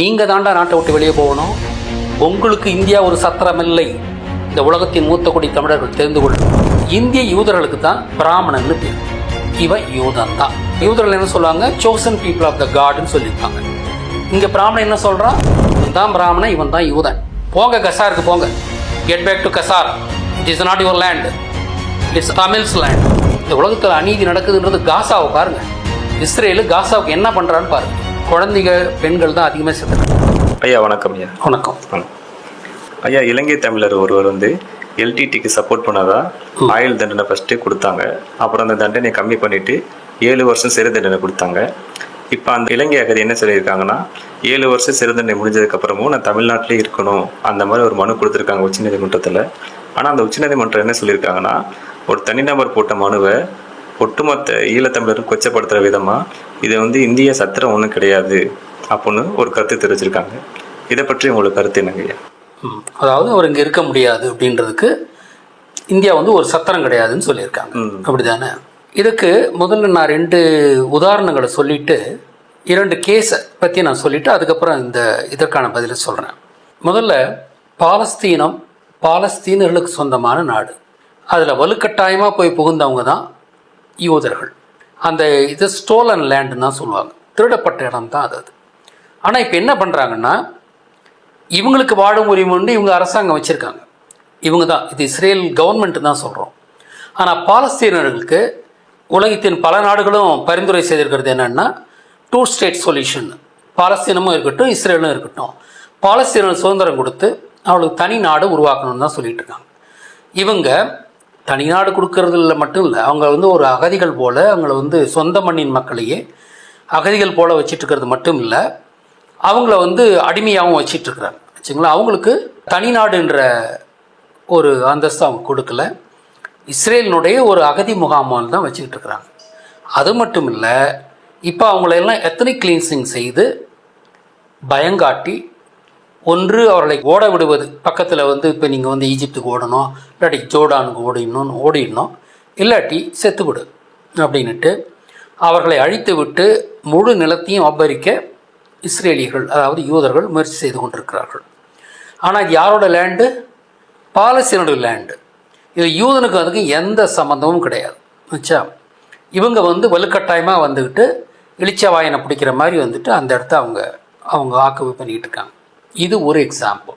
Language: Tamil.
நீங்க தாண்டா நாட்டை விட்டு வெளியே போகணும். உங்களுக்கு இந்தியா ஒரு சத்திரம் இல்லை. இந்த உலகத்தின் மூத்த குடி தமிழர்கள் தெரிந்து கொள்ளும் இந்திய யூதர்களுக்கு தான் பிராமணன்னு பேர். இவன் யூதன் தான். யூதர்கள் என்ன சொல்லுவாங்க? சோசன் பீப்புள் ஆஃப் த காட்னு சொல்லியிருப்பாங்க இங்க பிராமணன் என்ன சொல்றான்? இவன் தான் பிராமணன் இவன் தான் யூதன். போங்க கசாருக்கு போங்க. Get back to Khazar it is not your land it's Tamils land இந்த உலகத்தில் அநீதி நடக்குதுன்றது காசாவை பாருங்க. இஸ்ரேலு காசாவுக்கு என்ன பண்றான்னு பாருங்க. குழந்தைங்க பெண்கள் தான் அதிகமாக செத்துறாங்க ஐயா வணக்கம் ஐயா. வணக்கம். ஐயா இலங்கை தமிழர் ஒருவர் வந்து எல்டிடிக்கு சப்போர்ட் பண்ணாதா? ஆயுள் தண்டனை ஃபர்ஸ்ட்டு கொடுத்தாங்க. அப்புறம் அந்த தண்டனையை கம்மி பண்ணிட்டு ஏழு வருஷம் சிறை தண்டனை கொடுத்தாங்க. இப்போ அந்த இலங்கை அகதி என்ன சொல்லியிருக்காங்கன்னா ஏழு வருஷம் சிறை தண்டனை முடிஞ்சதுக்கு அப்புறமும் நான் தமிழ்நாட்டிலே இருக்கணும். அந்த மாதிரி ஒரு மனு கொடுத்துருக்காங்க உச்சநீதிமன்றத்தில். ஆனால் அந்த உச்சநீதிமன்றம் என்ன சொல்லியிருக்காங்கன்னா ஒரு தனிநபர் போட்ட மனுவை ஒட்டுமொத்த ஈழத்தமிழரும் கொச்சப்படுத்துகிற விதமாக இது வந்து இந்திய சத்திரம் ஒன்றும் கிடையாது அப்படின்னு ஒரு கருத்து தெரிவிச்சிருக்காங்க. இதை பற்றி உங்களுக்கு கருத்து என்னங்க ஐயா? ம். அதாவது அவர் இங்கே இருக்க முடியாது அப்படின்றதுக்கு இந்தியா வந்து ஒரு சத்திரம் கிடையாதுன்னு சொல்லியிருக்காங்க. ம். அப்படிதானே? இதுக்கு முதல்ல நான் ரெண்டு உதாரணங்களை சொல்லிட்டு இரண்டு கேஸை பற்றி நான் சொல்லிட்டு அதுக்கப்புறம் இந்த இதற்கான பதிலை சொல்கிறேன் முதல்ல பாலஸ்தீனம் பாலஸ்தீனர்களுக்கு சொந்தமான நாடு. அதில் வலுக்கட்டாயமாக போய் புகுந்தவங்க தான் யூதர்கள். அந்த இது ஸ்டோலன் லேண்டுன்னு தான் சொல்லுவாங்க. திருடப்பட்ட இடம் தான் அது அது. ஆனால் இப்போ என்ன பண்ணுறாங்கன்னா இவங்களுக்கு வாழும் உரிமை உண்டு இவங்க அரசாங்கம் வச்சுருக்காங்க. இவங்க தான் இது இஸ்ரேல் கவர்மெண்ட்டு தான் சொல்கிறோம் ஆனால் பாலஸ்தீனர்களுக்கு உலகத்தின் பல நாடுகளும் பரிந்துரை செய்திருக்கிறது என்னென்னா டூ ஸ்டேட் சொல்யூஷன் பாலஸ்தீனமும் இருக்கட்டும் இஸ்ரேலும் இருக்கட்டும். பாலஸ்தீனம் சுதந்திரம் கொடுத்து அவளுக்கு தனி நாடு உருவாக்கணும்னு தான் சொல்லிட்டு இருக்காங்க. இவங்க தனிநாடு கொடுக்கறதுல மட்டும் இல்லை அவங்க வந்து ஒரு அகதிகள் போல் அவங்கள வந்து சொந்த மண்ணின் மக்களையே அகதிகள் போல் வச்சிட்ருக்கிறது மட்டும் இல்லை அவங்கள வந்து அடிமையாகவும் வச்சிட்ருக்குறாங்க. வச்சுங்களா அவங்களுக்கு தனிநாடுன்ற ஒரு அந்தஸ்து அவங்க கொடுக்கல. இஸ்ரேலினுடைய ஒரு அகதி முகாமால் தான் வச்சுக்கிட்டு இருக்கிறாங்க அது மட்டும் இல்லை இப்போ அவங்களெல்லாம் எத்தனை கிளீன்சிங் செய்து பயங்காட்டி ஒன்று அவர்களை ஓட விடுவது பக்கத்தில் வந்து இப்போ நீங்கள் வந்து ஈஜிப்துக்கு ஓடணும் இல்லாட்டி ஜோர்டானுக்கு ஓடிடணும்னு ஓடிடணும். இல்லாட்டி செத்துவிடு அப்படின்னுட்டு அவர்களை அழித்து விட்டு முழு நிலத்தையும் அபரிக்க இஸ்ரேலியர்கள் அதாவது யூதர்கள் முயற்சி செய்து கொண்டிருக்கிறார்கள். ஆனால் இது யாரோட லேண்டு பாலஸ்தீனோட லேண்டு இது யூதனுக்கு அதுக்கு எந்த சம்மந்தமும் கிடையாது. வச்சா இவங்க வந்து வலுக்கட்டாயமாக வந்துக்கிட்டு இளிச்சவாயனை பிடிக்கிற மாதிரி வந்துட்டு அந்த இடத்த அவங்க அவங்க ஆக்குவி பண்ணிக்கிட்டு இருக்காங்க. இது ஒரு எக்ஸாம்பிள்